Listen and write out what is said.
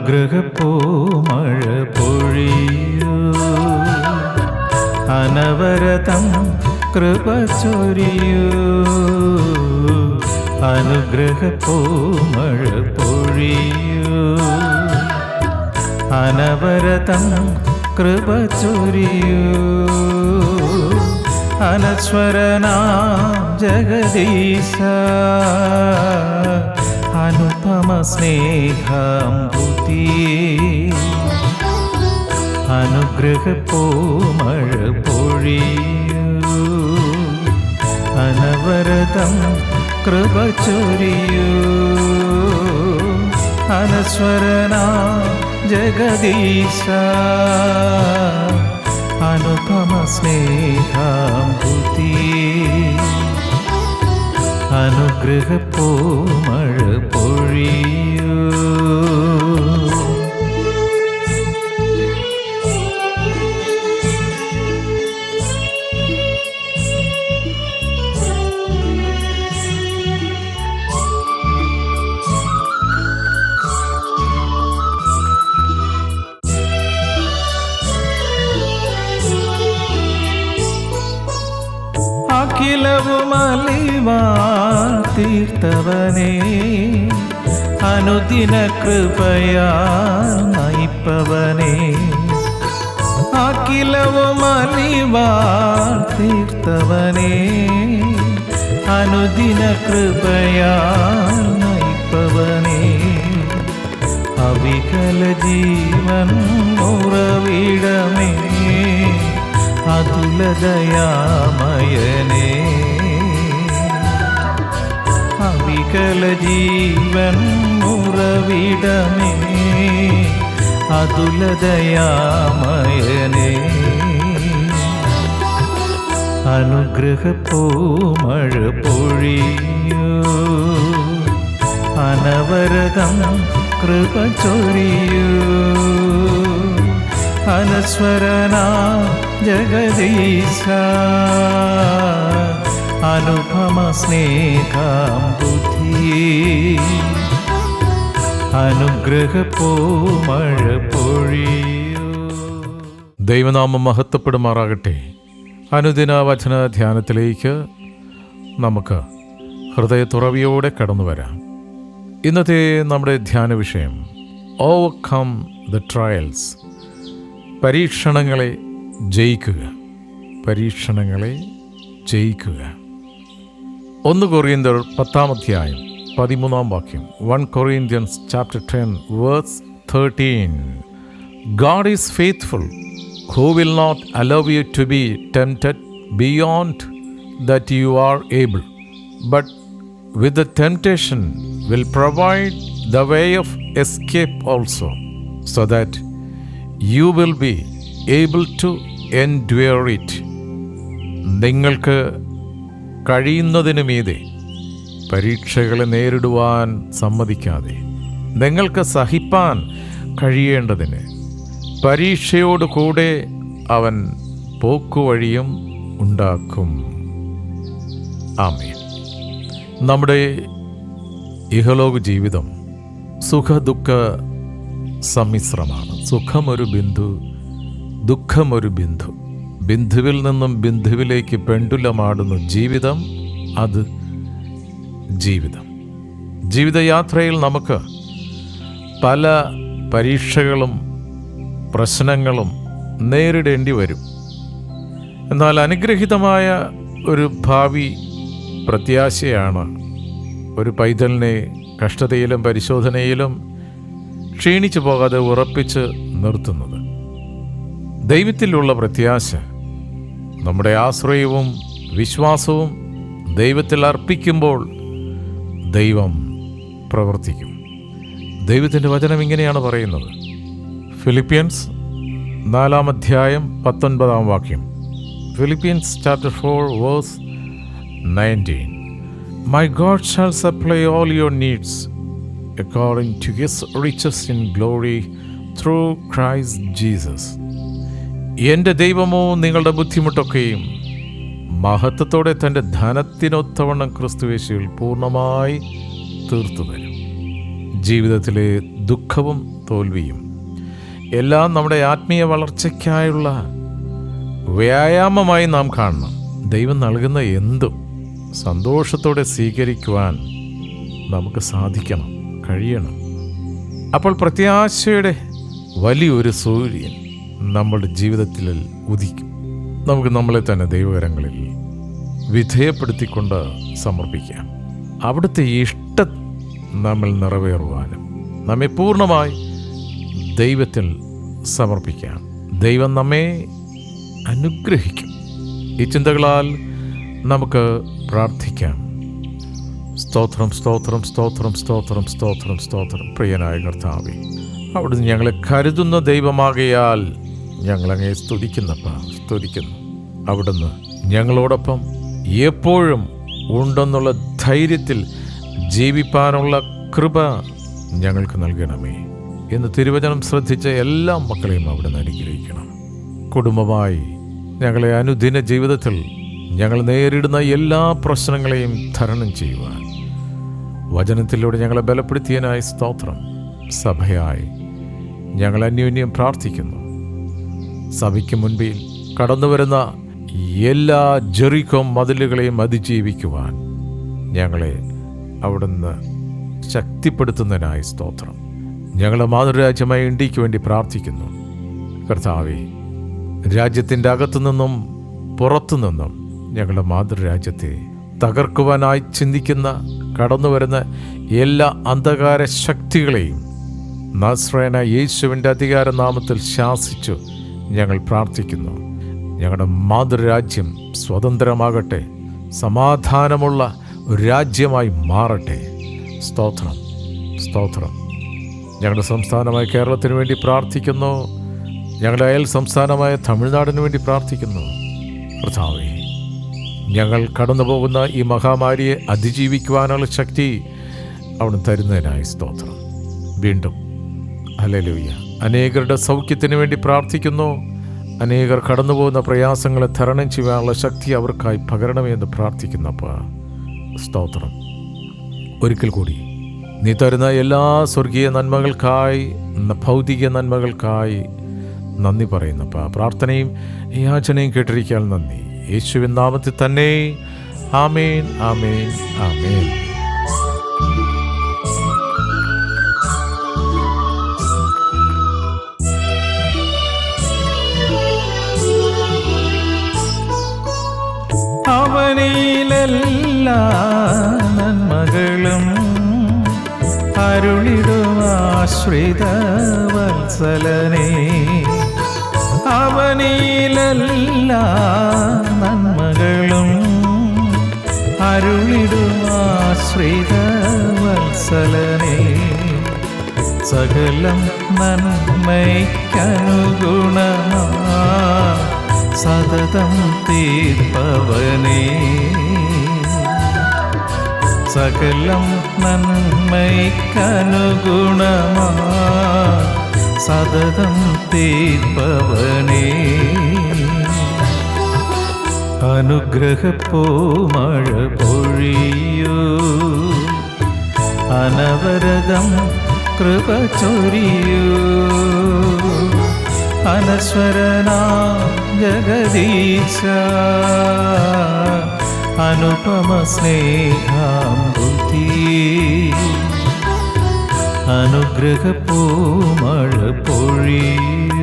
അനുഗ്രഹപ്പൂമഴ പൊഴിയൂ. അനവരതം കൃപ ചൊരിയൂ. അനുഗ്രഹപ്പൂമഴ പൊഴിയൂ. അനവരതം കൃപ ചൊരിയൂ. അനശ്വരനാം ജഗദീശ. അനുപമ സ്നേഹാംബുതി അനുഗ്രഹപ്പൂമഴ പൊഴിയൂ അനവരതം കൃപ ചൊരിയൂ അനശ്വരനാ ജഗദീശ. അനുപമ സ്നേഹാംബുതി അനുഗ്രഹപ്പൂമഴ പൊഴിയൂ. அகிலவும் அலிவான் தீர்த்தவனே அனுதின கிருபையால் நயிப்பவனே அகிலவும் அலிவான் தீர்த்தவனே அனுதின கிருபையால் நயிப்பவனே அவிகல ஜீவன் உறவிடமே അതുലതയാമയനേ. അവികല ജീവൻ ഉറവിടമേ. അതുലതയാമയനേ. അനുഗ്രഹപ്പൂമഴ പൊഴിയോ. അനവരതം കൃപ ചൊരിയൂ. അനശ്വരനാ ജഗദീശ. അനുപമ സ്നേഹാം ബുദ്ധി അനുഗ്രഹപ്പൂമഴ പൊഴിയോ. ദൈവനാമം മഹത്വപ്പെടുമാറാകട്ടെ. അനുദിന വചന ധ്യാനത്തിലേക്ക് നമുക്ക് ഹൃദയത്തുറവിയോടെ കടന്നു വരാം. ഇന്നത്തെ നമ്മുടെ ധ്യാന വിഷയം ഓവർകം ദ ട്രയൽസ് പരീക്ഷണങ്ങളെ ജയിക്കുക. പരീക്ഷണങ്ങളെ ജയിക്കുക. ഒന്ന് കൊറിയന്തർ പത്താം അധ്യായം പതിമൂന്നാം വാക്യം. One Corinthians chapter ten verse thirteen. God is faithful who will not allow you to be tempted beyond that you are able. But with the temptation will provide the way of escape also so that you will be able to endure it നിങ്ങൾക്ക് കഴിയുന്നതിനു മീതെ പരീക്ഷകളെ നേരിടുവാൻ സമ്മതിക്കാതെ നിങ്ങൾക്ക് സഹിപ്പാൻ കഴിയേണ്ടതിന് പരീക്ഷയോട് കൂടെ അവൻ പോക്കുവഴിയും ഉണ്ടാക്കും. ആമേ നമ്മുടെ ഇഹലോക ജീവിതം സുഖദുഃഖ സമ്മിശ്രമാണ്. സുഖമൊരു ബിന്ദു ദുഃഖമൊരു ബിന്ദു. ബിന്ദുവിൽ നിന്നും ബിന്ദുവിലേക്ക് പെണ്ടുലമാടുന്നു ജീവിതം അത് ജീവിതം. ജീവിതയാത്രയിൽ നമുക്ക് പല പരീക്ഷകളും പ്രശ്നങ്ങളും നേരിടേണ്ടി വരും. എന്നാൽ അനുഗ്രഹീതമായ ഒരു ഭാവി പ്രത്യാശയാണ് ഒരു പൈതലിനെ കഷ്ടതയിലും പരിശോധനയിലും ക്ഷീണിച്ചു പോകാതെ ഉറപ്പിച്ച് നിർത്തുന്നത്. ദൈവത്തിലുള്ള പ്രത്യാശ നമ്മുടെ ആശ്രയവും വിശ്വാസവും ദൈവത്തിൽ അർപ്പിക്കുമ്പോൾ ദൈവം പ്രവർത്തിക്കും. ദൈവത്തിന്റെ വചനം ഇങ്ങനെയാണ് പറയുന്നത്. ഫിലിപ്പിയൻസ് നാലാം അധ്യായം പത്തൊൻപതാം വാക്യം. Philippians chapter four verse nineteen. My God shall supply all your needs according to his riches in glory through Christ Jesus എന്റെ ദൈവമോ നിങ്ങളുടെ ബുദ്ധിമുട്ടൊക്കെയും മഹത്വത്തോടെ തന്റെ ധനത്തിനൊത്തവണ്ണം ക്രിസ്തുവേശിയിൽ പൂർണമായി തീർത്തു തരും. ജീവിതത്തിലെ ദുഃഖവും തോൽവിയും എല്ലാം നമ്മുടെ ആത്മീയ വളർച്ചയ്ക്കായുള്ള വ്യായാമമായി നാം കാണണം. ദൈവം നൽകുന്ന എന്തും സന്തോഷത്തോടെ സ്വീകരിക്കുവാൻ നമുക്ക് സാധിക്കണം. കഴിയണം. അപ്പോൾ പ്രത്യാശയുടെ വലിയൊരു സൂര്യൻ നമ്മുടെ ജീവിതത്തിൽ ഉദിക്കും. നമുക്ക് നമ്മളെ തന്നെ ദൈവകരങ്ങളിൽ വിധേയപ്പെടുത്തിക്കൊണ്ട് സമർപ്പിക്കാം. അവിടുത്തെ ഇഷ്ടം നമ്മൾ നിറവേറുവാനും നമ്മെ പൂർണമായി ദൈവത്തിൽ സമർപ്പിക്കാം. ദൈവം നമ്മെ അനുഗ്രഹിക്കും. ഈ ചിന്തകളാൽ നമുക്ക് പ്രാർത്ഥിക്കാം. സ്തോത്രം സ്തോത്രം സ്തോത്രം സ്തോത്രം സ്തോത്രം സ്തോത്രം. പ്രിയനായ കർത്താവെ അവിടുന്ന് ഞങ്ങളെ കരുതുന്ന ദൈവമാകയാൽ ഞങ്ങളങ്ങേ സ്തുതിക്കുന്നപ്പ സ്തുതിക്കുന്നു. അവിടുന്ന് ഞങ്ങളോടൊപ്പം എപ്പോഴും ഉണ്ടെന്നുള്ള ധൈര്യത്തിൽ ജീവിപ്പാനുള്ള കൃപ ഞങ്ങൾക്ക് നൽകണമേ എന്ന് തിരുവചനം ശ്രദ്ധിച്ച എല്ലാ മക്കളെയും അവിടുന്ന് അനുഗ്രഹിക്കണം. കുടുംബമായി ഞങ്ങളെ അനുദിന ജീവിതത്തിൽ ഞങ്ങൾ നേരിടുന്ന എല്ലാ പ്രശ്നങ്ങളെയും തരണം ചെയ്യുവാൻ. വചനത്തിലൂടെ ഞങ്ങളെ ബലപ്പെടുത്തിയനായ സ്തോത്രം. സഭയായി ഞങ്ങൾ അന്യോന്യം പ്രാർത്ഥിക്കുന്നു. സഭയ്ക്ക് മുൻപിൽ കടന്നു വരുന്ന എല്ലാ ജെറിക്കോ മതിലുകളെയും അതിജീവിക്കുവാൻ ഞങ്ങളെ അവിടുന്ന് ശക്തിപ്പെടുത്തുന്നതിനായി സ്തോത്രം. ഞങ്ങളുടെ മാതൃരാജ്യമായ ഇന്ത്യയ്ക്ക് വേണ്ടി പ്രാർത്ഥിക്കുന്നു. കർത്താവെ രാജ്യത്തിന്റെ അകത്തുനിന്നും പുറത്തുനിന്നും ഞങ്ങളുടെ മാതൃരാജ്യത്തെ തകർക്കുവാനായി ചിന്തിക്കുന്ന കടന്നു വരുന്ന എല്ലാ അന്ധകാര ശക്തികളെയും നസ്രേന യേശുവിന്റെ അധികാര നാമത്തിൽ ശാസിച്ചു ഞങ്ങൾ പ്രാർത്ഥിക്കുന്നു. ഞങ്ങളുടെ മാതൃരാജ്യം സ്വതന്ത്രമാകട്ടെ സമാധാനമുള്ള ഒരു രാജ്യമായി മാറട്ടെ. സ്തോത്രം സ്തോത്രം. ഞങ്ങളുടെ സംസ്ഥാനമായ കേരളത്തിന് വേണ്ടി പ്രാർത്ഥിക്കുന്നു. ഞങ്ങളുടെ അയൽ സംസ്ഥാനമായ തമിഴ്നാടിന് വേണ്ടി പ്രാർത്ഥിക്കുന്നു. കർത്താവേ ഞങ്ങൾ കടന്നുപോകുന്ന ഈ മഹാമാരിയെ അതിജീവിക്കുവാനുള്ള ശക്തി അവൻ തരുന്നതിനായി സ്തോത്രം. വീണ്ടും ഹല്ലേലൂയ. അനേകരുടെ സൗഖ്യത്തിന് വേണ്ടി പ്രാർത്ഥിക്കുന്നു. അനേകർ കടന്നുപോകുന്ന പ്രയാസങ്ങളെ തരണം ചെയ്യാനുള്ള ശക്തി അവർക്കായി പകരണമെന്ന് പ്രാർത്ഥിക്കുന്നപ്പോൾ സ്തോത്രം. ഒരിക്കൽ കൂടി നീ തരുന്ന എല്ലാ സ്വർഗീയ നന്മകൾക്കായി ഭൗതിക നന്മകൾക്കായി നന്ദി പറയുന്നപ്പ പ്രാർത്ഥനയും യാചനയും കേട്ടിരിക്കാൻ നന്ദി. യേശുവിൻ നാമത്തിൽ തന്നെ. ആമേൻ ആമേൻ ആമേൻ. അവനിലെല്ലാ നന്മകളും അരുളിടുവാശ്രിത വത്സലനേ അവനിലെല്ലാ നന്മകളും അരുളിടുമാശ്രിത വത്സലനേ സകലം നന്മയ്ക്കനുഗുണമാ സതതം തീർപ്പവനേ. സകലം നന്മയ്ക്കനുഗുണമാ സതതം തീർപ്പവനേ അനുഗ്രഹപ്പൂമഴ പൊഴിയൂ. അനവരതം കൃപ ചൊരിയൂ. അനശ്വരനാ ജഗദീശ. അനുപമ സ്നേഹാമ്പുതി അനുഗ്രഹപ്പൂമഴ പൊഴിയൂ